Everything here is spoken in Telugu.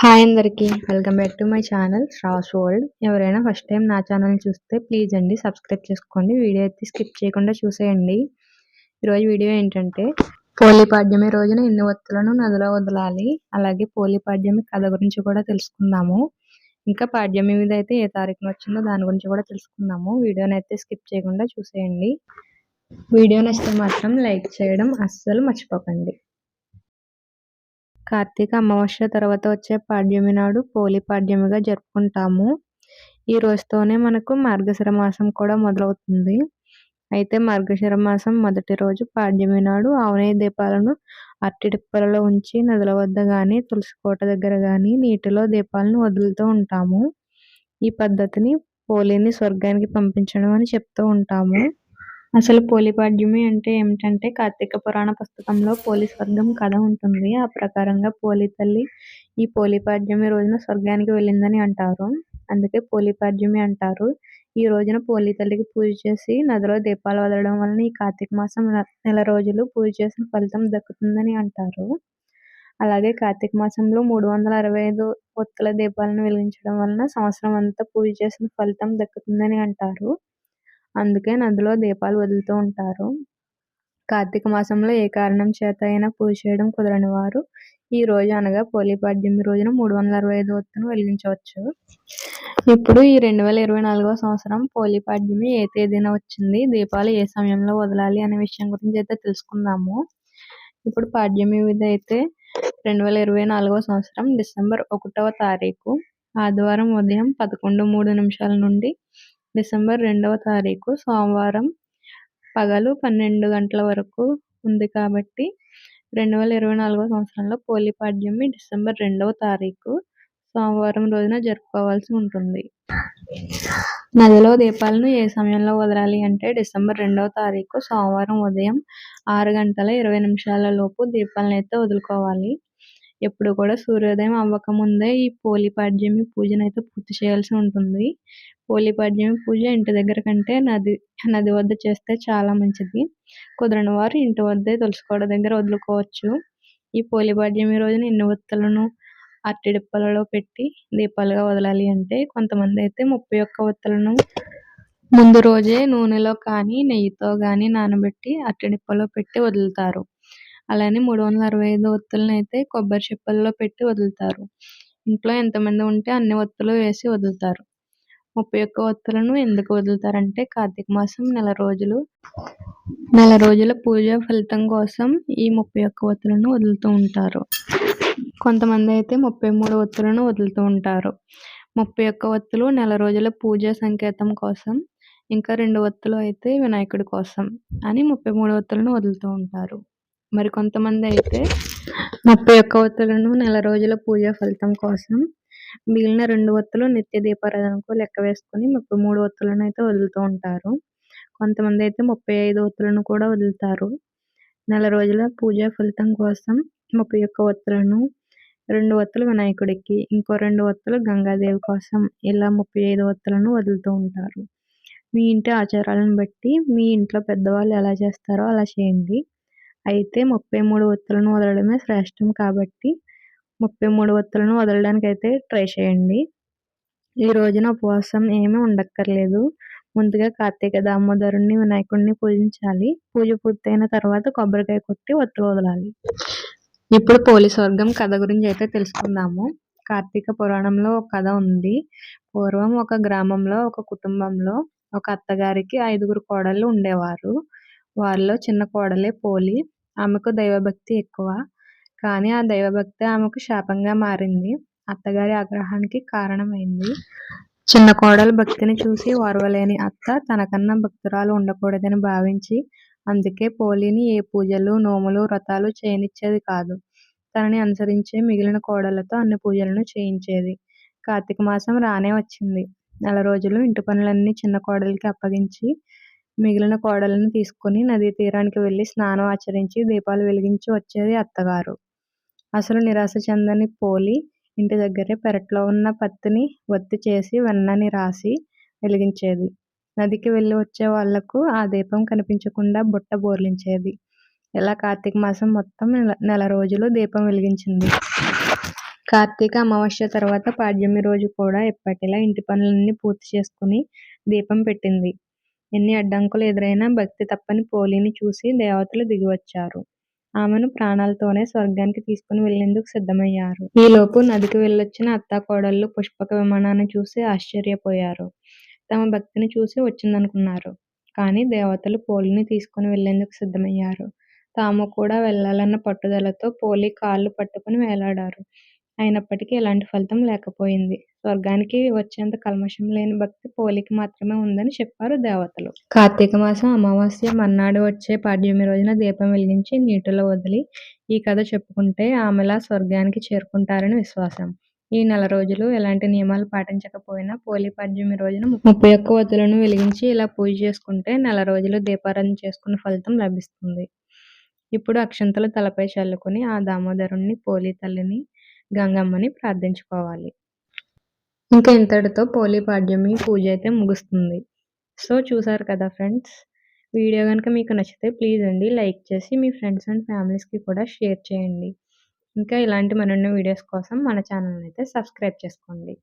హాయ్ అందరికీ. Welcome back to my channel శ్రాస్ world ఎవరైనా ఫస్ట్ టైం నా ఛానల్ చూస్తే ప్లీజ్ అండి సబ్స్క్రైబ్ చేసుకోండి. వీడియో అయితే స్కిప్ చేయకుండా చూసేయండి. ఈరోజు వీడియో ఏంటంటే పోలిపాడ్యమి రోజున ఎన్ని ఒత్తులను నదిలో వదలాలి? అలాగే పోలిపాడ్యమి కథ గురించి కూడా తెలుసుకుందాము. ఇంకా పాడ్యమి మీద అయితే ఏ తారీఖున వచ్చిందో దాని గురించి కూడా తెలుసుకుందాము. వీడియోని అయితే స్కిప్ చేయకుండా చూసేయండి. వీడియో నచ్చితే మాత్రం లైక్ చేయడం అస్సలు మర్చిపోకండి. కార్తీక అమావాస్య తర్వాత వచ్చే పాడ్యమి నాడు పోలి పాడ్యమిగా జరుపుకుంటాము. ఈ రోజుతోనే మనకు మార్గశిర మాసం కూడా మొదలవుతుంది. అయితే మార్గశిర మాసం మొదటి రోజు పాడ్యమి నాడు ఆవునేయ దీపాలను అరటిడిప్పలలో ఉంచి నదుల వద్ద కానీ తులసి కోట దగ్గర కానీ నీటిలో దీపాలను వదులుతూ ఉంటాము. ఈ పద్ధతిని పోలిని స్వర్గానికి పంపించడం అని చెప్తూ ఉంటాము. అసలు పోలిపాడ్యమి అంటే ఏమిటంటే కార్తీక పురాణ పుస్తకంలో పోలి స్వర్గం కథ ఉంటుంది. ఆ ప్రకారంగా పోలి తల్లి ఈ పోలిపాడ్యమి రోజున స్వర్గానికి వెళ్ళిందని అంటారు. అందుకే పోలిపాడ్యమి అంటారు. ఈ రోజున పోలి తల్లికి పూజ చేసి నదిలో దీపాలు వదలడం వలన ఈ కార్తీక మాసం నెల రోజులు పూజ చేసిన ఫలితం దక్కుతుందని అంటారు. అలాగే కార్తీక మాసంలో మూడు వందల అరవై ఐదు ఒత్తుల దీపాలను వెలిగించడం వలన సంవత్సరం అంతా పూజ చేసిన ఫలితం దక్కుతుందని అంటారు. అందుకే నదిలో దీపాలు వదులుతూ ఉంటారు. కార్తీక మాసంలో ఏ కారణం చేత అయినా పూజ చేయడం కుదరని వారు ఈ రోజు అనగా పోలిపాడ్యమి రోజున మూడు వందల అరవై ఐదు ఒత్తును వెలిగించవచ్చు. ఇప్పుడు ఈ రెండు వేల ఇరవై నాలుగవ సంవత్సరం పోలిపాడ్యమి ఏ తేదీన వచ్చింది దీపాలు ఏ సమయంలో వదలాలి అనే విషయం గురించి అయితే తెలుసుకుందాము. ఇప్పుడు పాడ్యమి మీద అయితే రెండు వేల ఇరవై నాలుగవ సంవత్సరం డిసెంబర్ ఒకటవ తారీఖు ఆదివారం ఉదయం పదకొండు మూడు నిమిషాల నుండి డిసెంబర్ రెండవ తారీఖు సోమవారం పగలు పన్నెండు గంటల వరకు ఉంది కాబట్టి రెండు వేల ఇరవై నాలుగవ సంవత్సరంలో పోలిపాడ్యమి డిసెంబర్ రెండవ తారీఖు సోమవారం రోజున జరుపుకోవాల్సి ఉంటుంది. నదిలో దీపాలను ఏ సమయంలో వదలాలి అంటే డిసెంబర్ రెండవ తారీఖు సోమవారం ఉదయం ఆరు గంటల ఇరవై నిమిషాల లోపు దీపాలను అయితే వదులుకోవాలి. ఎప్పుడు కూడా సూర్యోదయం అవ్వకముందే ఈ పోలిపాడ్యమి అయితే పూర్తి చేయాల్సి ఉంటుంది. పోలిపాడ్యమి పూజ ఇంటి దగ్గర కంటే నది నది వద్ద చేస్తే చాలా మంచిది. కుదరని వారు ఇంటి వద్దే తులసికోట దగ్గర వదులుకోవచ్చు. ఈ పోలిపాడ్యమి రోజున ఎన్ని ఒత్తులను అరటిడిప్పలలో పెట్టి దీపాలుగా వదలాలి అంటే కొంతమంది అయితే ముప్పై ఒక్క ఒత్తులను ముందు రోజే నూనెలో కానీ నెయ్యితో కానీ నానబెట్టి అట్టడిప్పలో పెట్టి వదులుతారు. అలానే మూడు వందల అరవై ఐదు ఒత్తులను అయితే కొబ్బరి చిప్పల్లో పెట్టి వదులుతారు. ఇంట్లో ఎంతమంది ఉంటే అన్ని ఒత్తులు వేసి వదులుతారు. ముప్పై ఒక్క ఒత్తులను ఎందుకు వదులుతారంటే కార్తీక మాసం నెల రోజులు నెల రోజుల పూజ ఫలితం కోసం ఈ ముప్పై ఒక్క ఒత్తులను వదులుతూ ఉంటారు. కొంతమంది అయితే ముప్పై మూడు ఒత్తులను వదులుతూ ఉంటారు. ముప్పై ఒక్క ఒత్తులు నెల రోజుల పూజ సంకేతం కోసం ఇంకా రెండు ఒత్తులు అయితే వినాయకుడి కోసం అని ముప్పై మూడు ఒత్తులను వదులుతూ ఉంటారు. మరి కొంతమంది అయితే ముప్పై ఒక్క ఒత్తులను నెల రోజుల పూజ ఫలితం కోసం మిగిలిన రెండు ఒత్తులు నిత్య దీపారాధనకు లెక్క వేసుకొని ముప్పై మూడు ఒత్తులను అయితే వదులుతూ ఉంటారు. కొంతమంది అయితే ముప్పై ఐదు ఒత్తులను కూడా వదులుతారు. నెల రోజుల పూజ ఫలితం కోసం ముప్పై ఒక్క ఒత్తులను రెండు ఒత్తులు వినాయకుడికి ఇంకో రెండు ఒత్తులు గంగాదేవి కోసం ఇలా ముప్పై ఐదు ఒత్తులను వదులుతూ ఉంటారు. మీ ఇంటి ఆచారాలను బట్టి మీ ఇంట్లో పెద్దవాళ్ళు ఎలా చేస్తారో అలా చేయండి. అయితే ముప్పై మూడు ఒత్తులను వదలడమే శ్రేష్టం కాబట్టి ముప్పై మూడు ఒత్తులను వదలడానికి అయితే ట్రై చేయండి. ఈ రోజున ఉపవాసం ఏమీ ఉండక్కర్లేదు. ముందుగా కార్తీక దామోదరుణ్ణి వినాయకుడిని పూజించాలి. పూజ పూర్తయిన తర్వాత కొబ్బరికాయ కొట్టి ఒత్తులు వదలాలి. ఇప్పుడు పోలీస్ వర్గం కథ గురించి అయితే తెలుసుకుందాము. కార్తీక పురాణంలో ఒక కథ ఉంది. పూర్వం ఒక గ్రామంలో ఒక కుటుంబంలో ఒక అత్తగారికి ఐదుగురు కోడళ్ళు ఉండేవారు. వారిలో చిన్న కోడలే పోలి ఆమెకు దైవభక్తి ఎక్కువ. కానీ ఆ దైవభక్తి ఆమెకు శాపంగా మారింది. అత్తగారి ఆగ్రహానికి కారణమైంది. చిన్న కోడలు భక్తిని చూసి ఓర్వలేని అత్త తనకన్నా భక్తురాలు ఉండకూడదని భావించి అందుకే పోలిని ఏ పూజలు నోములు వ్రతాలు చేయనిచ్చేది కాదు. తనని అనుసరించే మిగిలిన కోడలతో అన్ని పూజలను చేయించేది. కార్తీక మాసం రానే వచ్చింది. నెల రోజులు ఇంటి పనులన్నీ చిన్న కోడలికి అప్పగించి మిగిలిన కోడలను తీసుకుని నదీ తీరానికి వెళ్ళి స్నానం ఆచరించి దీపాలు వెలిగించి వచ్చేది అత్తగారు. అసలు నిరాశ చెందని పోలి ఇంటి దగ్గరే పెరట్లో ఉన్న పత్తిని ఒత్తి చేసి వెన్నని రాసి వెలిగించేది. నదికి వెళ్ళి వచ్చే వాళ్ళకు ఆ దీపం కనిపించకుండా బుట్ట బోర్లించేది. ఇలా కార్తీక మాసం మొత్తం నెల నెల రోజులు దీపం వెలిగించింది. కార్తీక అమావాస్య తర్వాత పాడ్యమి రోజు కూడా ఎప్పటిలా ఇంటి పనులన్నీ పూర్తి చేసుకుని దీపం పెట్టింది. ఎన్ని అడ్డంకులు ఎదురైనా భక్తి తప్పని పోలిని చూసి దేవతలు దిగివచ్చారు. ఆమెను ప్రాణాలతోనే స్వర్గానికి తీసుకుని వెళ్ళేందుకు సిద్ధమయ్యారు. ఈలోపు నదికి వెళ్ళొచ్చిన అత్తాకోడళ్ళు పుష్పక విమానాన్ని చూసి ఆశ్చర్యపోయారు. తమ భక్తిని చూసి వచ్చిందనుకున్నారు. కానీ దేవతలు పోలిని తీసుకుని వెళ్ళేందుకు సిద్ధమయ్యారు. తాము కూడా వెళ్ళాలన్న పట్టుదలతో పోలి కాళ్ళు పట్టుకుని వేలాడారు. అయినప్పటికీ ఎలాంటి ఫలితం లేకపోయింది. స్వర్గానికి వచ్చేంత కల్మషం లేని భక్తి పోలికి మాత్రమే ఉందని చెప్పారు దేవతలు. కార్తీక మాసం అమావాస్య మర్నాడు వచ్చే పాడ్యమి రోజున దీపం వెలిగించి నీటిలో వదిలి ఈ కథ చెప్పుకుంటే ఆమెలా స్వర్గానికి చేరుకుంటారని విశ్వాసం. ఈ నెల రోజులు ఎలాంటి నియమాలు పాటించకపోయినా పోలి పాడ్యమి రోజున ముప్పై ఒక్క వత్తులను వెలిగించి ఇలా పూజ చేసుకుంటే నెల రోజులు దీపారాధన చేసుకున్న ఫలితం లభిస్తుంది. ఇప్పుడు అక్షంతలు తలపై చల్లుకొని ఆ దామోదరుణ్ణి పోలి తల్లిని గంగమ్మని ప్రార్థించుకోవాలి. ఇంకా ఇంతటితో పోలీ పాడ్యమి పూజ అయితే ముగుస్తుంది. సో చూసారు కదా ఫ్రెండ్స్? వీడియో కనుక మీకు నచ్చితే ప్లీజ్ అండి లైక్ చేసి మీ ఫ్రెండ్స్ అండ్ ఫ్యామిలీస్కి కూడా షేర్ చేయండి. ఇంకా ఇలాంటి మరిన్ని వీడియోస్ కోసం మన ఛానల్ని అయితే సబ్స్క్రైబ్ చేసుకోండి.